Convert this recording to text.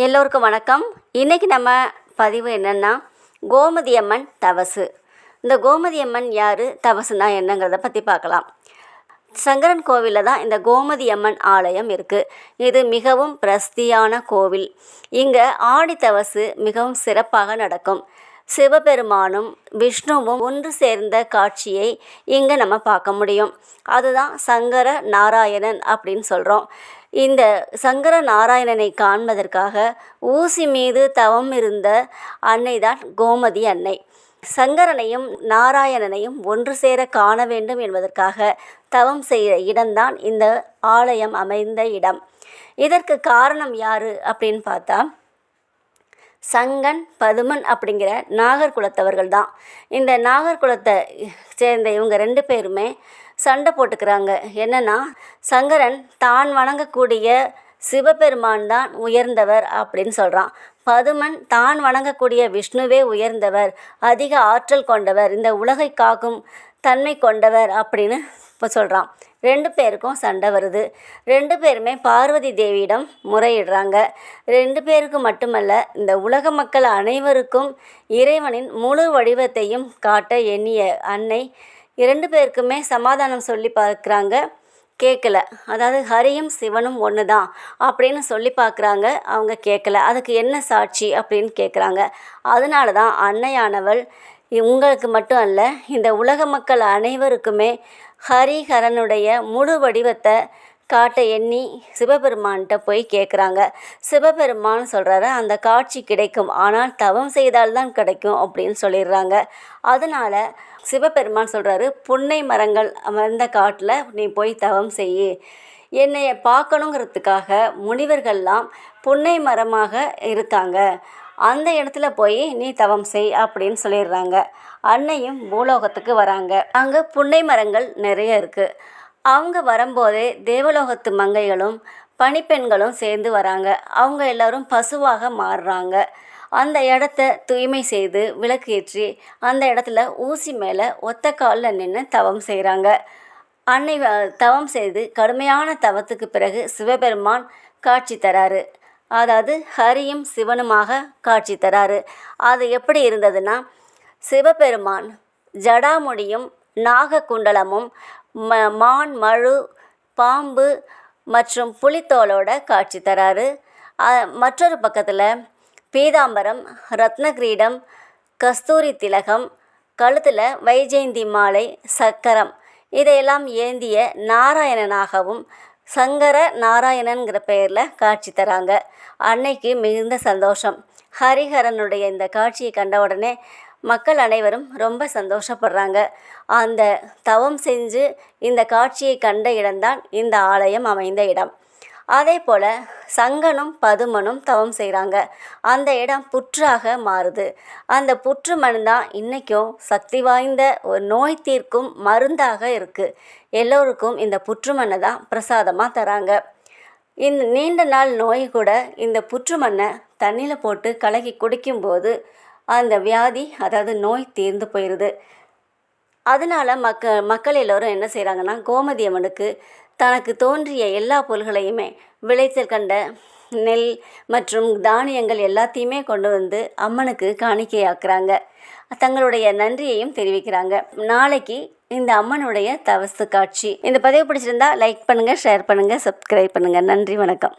எல்லோருக்கும் வணக்கம். இன்றைக்கி நம்ம பதிவு என்னென்னா கோமதி அம்மன் தவசு. இந்த கோமதி அம்மன் யார் தவசுனா என்னங்கிறத பற்றி பார்க்கலாம். சங்கரன் கோவிலில் தான் இந்த கோமதி அம்மன் ஆலயம் இருக்குது இது மிகவும் பிரசித்தியான கோவில். இங்கே ஆடி தவசு மிகவும் சிறப்பாக நடக்கும். சிவபெருமானும் விஷ்ணுவும் ஒன்று சேர்ந்த காட்சியை இங்கே நம்ம பார்க்க முடியும். அதுதான் சங்கர நாராயணன் அப்படின்னு சொல்கிறோம் இந்த சங்கர நாராயணனை காண்பதற்காக ஊசி மீது தவம் இருந்த அன்னை தான் கோமதி அன்னை. சங்கரனையும் நாராயணனையும் ஒன்று சேர காண வேண்டும் என்பதற்காக தவம் செய்த இடம்தான் இந்த ஆலயம் அமைந்த இடம். இதற்கு காரணம் யார் அப்படின்னு பார்த்தா சங்கன் பதுமன் அப்படிங்கிற நாகர்குலத்தவர்கள் தான். இந்த நாகர்குலத்தை சேர்ந்த இவங்க ரெண்டு பேருமே சண்டை போட்டுக்கிறாங்க. என்னன்னா சங்கரன் தான் வணங்கக்கூடிய சிவபெருமான் தான் உயர்ந்தவர் அப்படின்னு சொல்கிறான் பதுமன் தான் வணங்கக்கூடிய விஷ்ணுவே உயர்ந்தவர் அதிக ஆற்றல் கொண்டவர் இந்த உலகை காக்கும் தன்மை கொண்டவர் அப்படின்னு இப்போ சொல்கிறான் ரெண்டு பேருக்கும் சண்டை வருது. ரெண்டு பேருமே பார்வதி தேவியிடம் முறையிடுறாங்க. ரெண்டு பேருக்கு மட்டுமல்ல இந்த உலக மக்கள் அனைவருக்கும் இறைவனின் முழு வடிவத்தையும் காட்ட எண்ணிய அன்னை இரண்டு பேருக்குமே சமாதானம் சொல்லி பார்க்குறாங்க. கேட்கல அதாவது ஹரியும் சிவனும் ஒன்று தான் அப்படின்னு சொல்லி பார்க்குறாங்க. அவங்க கேட்கல அதுக்கு என்ன சாட்சி அப்படின்னு கேட்குறாங்க அதனால தான் அன்னையானவள் உங்களுக்கு மட்டும் அல்ல இந்த உலக மக்கள் அனைவருக்குமே ஹரிஹரனுடைய முழு வடிவத்தை காட்ட எண்ணி சிவபெருமான்கிட்ட போய் கேட்குறாங்க சிவபெருமான் சொல்கிறாரு அந்த காட்சி கிடைக்கும். ஆனால் தவம் செய்தால்தான் கிடைக்கும் அப்படின்னு சொல்லிடுறாங்க. அதனால் சிவபெருமான் சொல்கிறாரு புன்னை மரங்கள் அமர்ந்த காட்டில் நீ போய் தவம் செய் என்னைய பார்க்கணுங்கிறதுக்காக முனிவர்கள்லாம் புன்னை மரமாக இருக்காங்க. அந்த இடத்துல போய் நீ தவம் செய் அப்படின்னு சொல்லிடுறாங்க. அன்னையும் பூலோகத்துக்கு வராங்க. அங்கே புன்னை மரங்கள் நிறைய இருக்குது அவங்க வரும்போதே தேவலோகத்து மங்கைகளும் பணிப்பெண்களும் சேர்ந்து வராங்க. அவங்க எல்லோரும் பசுவாக மாறுறாங்க. அந்த இடத்த தூய்மை செய்து விளக்கேற்றி அந்த இடத்துல ஊசி மேலே ஒத்த காலில் நின்று தவம் செய்கிறாங்க அன்னை தவம் செய்து கடுமையான தவத்துக்கு பிறகு சிவபெருமான் காட்சி தராரு. அதாவது ஹரியும் சிவனுமாக காட்சி தராரு. அது எப்படி இருந்ததுன்னா சிவபெருமான் ஜடாமுடியும் நாககுண்டலமும் ம மான் மழு பாம்பு மற்றும் புலித்தோலோட காட்சி தராரு. மற்றொரு பக்கத்தில் பீதாம்பரம் ரத்னகிரீடம் கஸ்தூரி திலகம் கழுத்தில் வைஜெயந்தி மாலை சக்கரம். இதையெல்லாம் ஏந்திய நாராயணனாகவும் சங்கர நாராயணன்கிற பெயரில் காட்சி தராங்க. அன்னைக்கு மிகுந்த சந்தோஷம். ஹரிஹரனுடைய இந்த காட்சியை கண்ட உடனே மக்கள் அனைவரும் ரொம்ப சந்தோஷப்படுறாங்க. அந்த தவம் செஞ்சு இந்த காட்சியை கண்ட இடம்தான் இந்த ஆலயம் அமைந்த இடம். அதே போல் சங்கனும் பதுமனும் தவம் செய்கிறாங்க அந்த இடம் புற்றாக மாறுது. அந்த புற்று மண் தான் இன்றைக்கும் சக்தி வாய்ந்த ஒரு நோய் தீர்க்கும் மருந்தாக இருக்குது எல்லோருக்கும் இந்த புற்று மண்ணை தான் பிரசாதமாக தராங்க. இந்த நீண்ட நாள் நோய் கூட இந்த புற்று மண்ணை தண்ணியில் போட்டு கலக்கி குடிக்கும்போது அந்த வியாதி அதாவது நோய் தீர்ந்து போயிடுது அதனால் மக்க மக்கள் எல்லோரும் என்ன செய்கிறாங்கன்னா கோமதி அம்மனுக்கு தனக்கு தோன்றிய எல்லா பொருள்களையுமே விளைச்சல் கண்ட நெல் மற்றும் தானியங்கள் எல்லாத்தையுமே கொண்டு வந்து அம்மனுக்கு காணிக்கையாக்குறாங்க. தங்களுடைய நன்றியையும் தெரிவிக்கிறாங்க. நாளைக்கு இந்த அம்மனுடைய தவசு காட்சி. இந்த பதிவு பிடிச்சிருந்தா லைக் பண்ணுங்கள் ஷேர் பண்ணுங்கள் சப்ஸ்கிரைப் பண்ணுங்கள் நன்றி வணக்கம்.